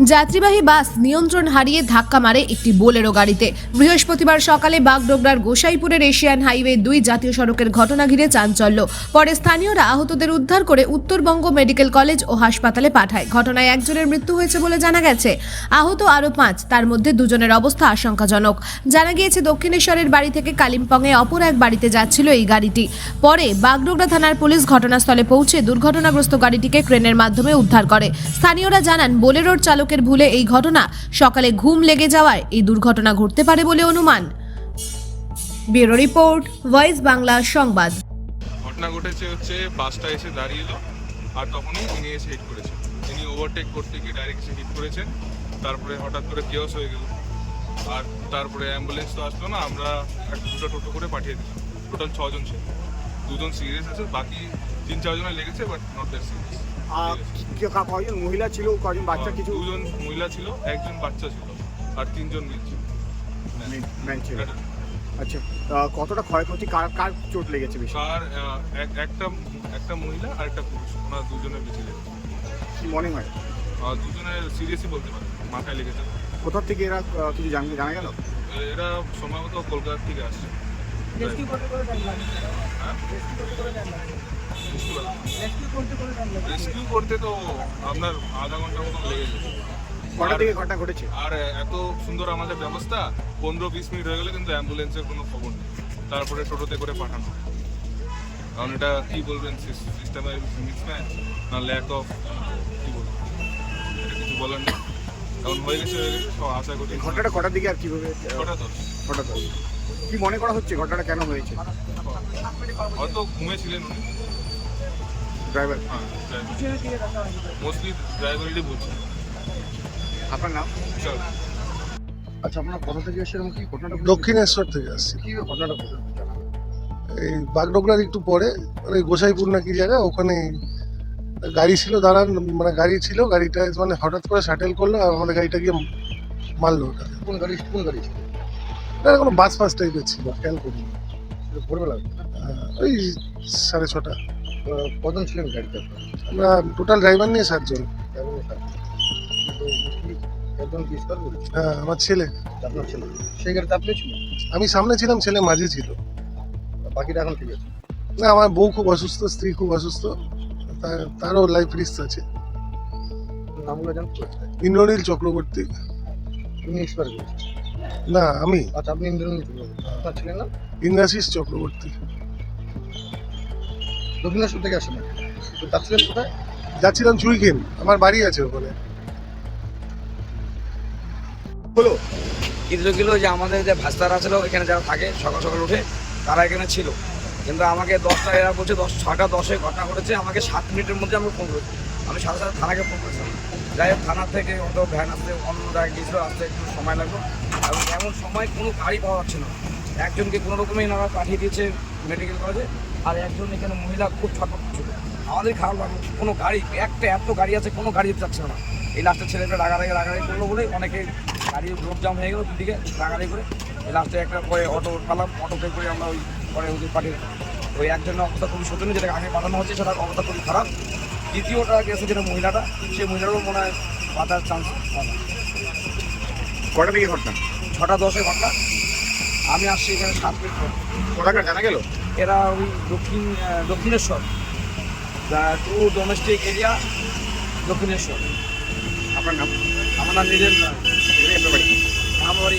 যাত্রীবাহী বাস নিয়ন্ত্রণ হারিয়ে ধাক্কা মারে একটি বোলেরো গাড়িতে। বৃহস্পতিবার সকালে বাগডোগরার গোসাইপুরের এশিয়ান হাইওয়ে দুই জাতীয় সড়কের ঘটনা ঘিরে চাঞ্চল্য। পরে স্থানীয়রা আহতদের উদ্ধার করে উত্তরবঙ্গ মেডিকেল কলেজ ও হাসপাতালে পাঠায়। ঘটনায় একজনের মৃত্যু হয়েছে বলে জানা গেছে। আহত আরও পাঁচ, তার মধ্যে দুজনের অবস্থা আশঙ্কাজনক। জানা গিয়েছে, দক্ষিণেশ্বরের বাড়ি থেকে কালিম্পংয়ে অপর এক বাড়িতে যাচ্ছিল এই গাড়িটি। পরে বাগডোগরা থানার পুলিশ ঘটনাস্থলে পৌঁছে দুর্ঘটনাগ্রস্ত গাড়িটিকে ক্রেনের মাধ্যমে উদ্ধার করে। স্থানীয়রা জানান, বোলেরোর চালকের ভুলে এই ঘটনা, সকালে ঘুম লেগে যাওয়ায় এই দুর্ঘটনা ঘটতে পারে বলে অনুমান। ব্যুরো রিপোর্ট, ভয়েস বাংলা সংবাদ। ঘটনা ঘটেছে হচ্ছে, বাসটা এসে দাঁড়িয়েলো আর তখনই ইনি এসে হিট করেছেন। ইনি ওভারটেক করতে গিয়ে ডাইরেক্ট এসে হিট করেছেন, তারপরে হঠাৎ করে কেওস হয়ে গেল। আর তারপরে অ্যাম্বুলেন্স তো আসলো না, আমরা একটা দুটো টোটো করে পাঠিয়ে দিলাম। টোটাল ছজন ছিল। দুজন সিরিয়াস আছে, বাকি তিন চারজনের লেগেছে বাট নট দ্যাট সিরিয়াস আর কে- কা- কয়জন মহিলা ছিল কয়জন বাচ্চা কিছু? দুজন মহিলা ছিল একজন বাচ্চা ছিল আর তিনজন মেয়ে ছিল। মেয়ে ছিল। আচ্ছা আহ, কতটা ক্ষয়ক্ষতি? কার কার চোট লেগেছে বেশি? কার একটা একটা মহিলা আর একটা পুরুষ ওনার দুজনের বেশি লেগেছে কি মনে হয়? আর দুজনের সিরিয়াসই বলতে পারে মাথায় লেগেছে। কোথা থেকে এরা কিছু জানতে জানা গেল? এরা সম্ভবত কলকাতা থেকে আসছে। রেস্কিউ করতে তো আপনার আধা ঘণ্টার মতন লেগে যেত কটা থেকে ঘটনা ঘটেছে? আর এত সুন্দর আমাদের ব্যবস্থা পনেরো বিশ মিনিট হয়ে গেলে কিন্তু অ্যাম্বুলেন্সের কোনো খবর নেই। তারপরে টোটোতে করে পাঠানো। কারণ এটা কি বলবেন সিস্টেমের মিসম্যাচ না ল্যাক অফ কি বলবেন এটা কিছু বলার নেই। কারণ হয়ে গেছে হয়ে গেছে সব আশা করি। ঘটনাটা কটার দিকে আর কীভাবে কটা দশ ঘটা কি মনে করা হচ্ছে ঘটনাটা কেন হয়েছে? হয়তো ঘুমেছিলেন উনি। ড্রাইভার হ্যাঁ মোস্টলি ড্রাইভারেরই বলছি। আপনার নাম? চল আচ্ছা আপনার কোথা থেকে এসেছিলেন কি ঘটনাটা দক্ষিণেশ্বর থেকে আসছি। কি ঘটনাটা? এই বাগডোগরার একটু পরে ওই গোসাইপুর না কি জায়গা ওখানে গাড়ি ছিল দাঁড়ান মানে গাড়ি ছিল গাড়িটা মানে হঠাৎ করে শাটেল করল আর আমাদের গাড়িটা গিয়ে মারলো ওটা। কোন গাড়ি কোন গাড়ি ছিল? এটা কোনো বাস ফাস টাইপের ছিল খেয়াল করি ভোরবেলা? ওই সাড়ে ছটা। কজন ছিলেন গাড়িতে? আমরা টোটাল ড্রাইভার নিয়ে সাতজন। হ্যাঁ আমার ছেলে। আপনার ছেলে। সেই গাড়িতে আপনি ছিলেন? আমি সামনে ছিলাম ছেলে মাঝে ছিল। বাকিটা এখন ঠিক আছে? না আমার বউ খুব অসুস্থ স্ত্রী খুব অসুস্থ। তার- তারও লাইফ রিস্ক আছে। নামগুলো জানতে ইন্দ্রনীল চক্রবর্তী। এক্সপায়ার না আমি। আচ্ছা আপনি ইন্দ্রনীল আপনার ছিলেন না ইন্দ্রাশিস চক্রবর্তী। দক্ষিণেশ্বর থেকে আসেন তো যাচ্ছিলেন কোথায়? যাচ্ছিলাম চুইখিন আমার বাড়ি আছে ওখানে। হলো। কিন্তু যে আমাদের যে ভাস্তারা ছিল, এখানে যারা থাকে, সকাল সকাল উঠে, তারা এখানে ছিল। কিন্তু আমাকে দশটা, এরা বলছে দশ, ছটা, দশে ঘটনা ঘটেছে, আমাকে সাত মিনিটের মধ্যে আমাকে ফোন করেছে। আমি সাথে সাথে থানাকে ফোন করেছিলাম। যাই হোক, থানা থেকে অটো ভ্যান আসতে অন্য জায়গায় গিয়েছিল, আসতে একটু সময় লাগল। এবং এমন সময় কোনো গাড়ি পাওয়া যাচ্ছে না। একজনকে কোনো রকমে এনারা পাঠিয়ে দিয়েছে মেডিকেল কলেজে আর একজন এখানে মহিলা খুব ছটফট করছিল আমাদের খারাপ লাগল কোনো গাড়ি একটা এত গাড়ি আছে কোনো গাড়ি যেতে চাচ্ছে না। এই লাস্টের ছেলেটা রাগারাগি রাগারাগি করল বলে অনেকে গাড়ি রোড জাম হয়ে গেলো দুদিকে রাগারাগি করে। এই লাস্টে একটা পরে অটো পালাম অটোতে করে আমরা ওই পরে ওদের পাঠিয়ে ওই একজনের অবস্থা খুবই শোচনীয় যেটা আগে পাঠানো হচ্ছে সেটার অবস্থা খুবই খারাপ। দ্বিতীয়টা গেছে যেটা মহিলাটা সেই মহিলারও মনে হয় বাঁচার চান্স কটা থেকে ঘটনা? ছটা দশে ঘণ্টা আমি আসছি এখানে সাত মিনিট পর। জানা গেল? এরা ওই দক্ষিণ Dakshineswar. To domestic area Dakshineswar. আপনার নাম? আমার নাম নিজের নাম বাড়ি।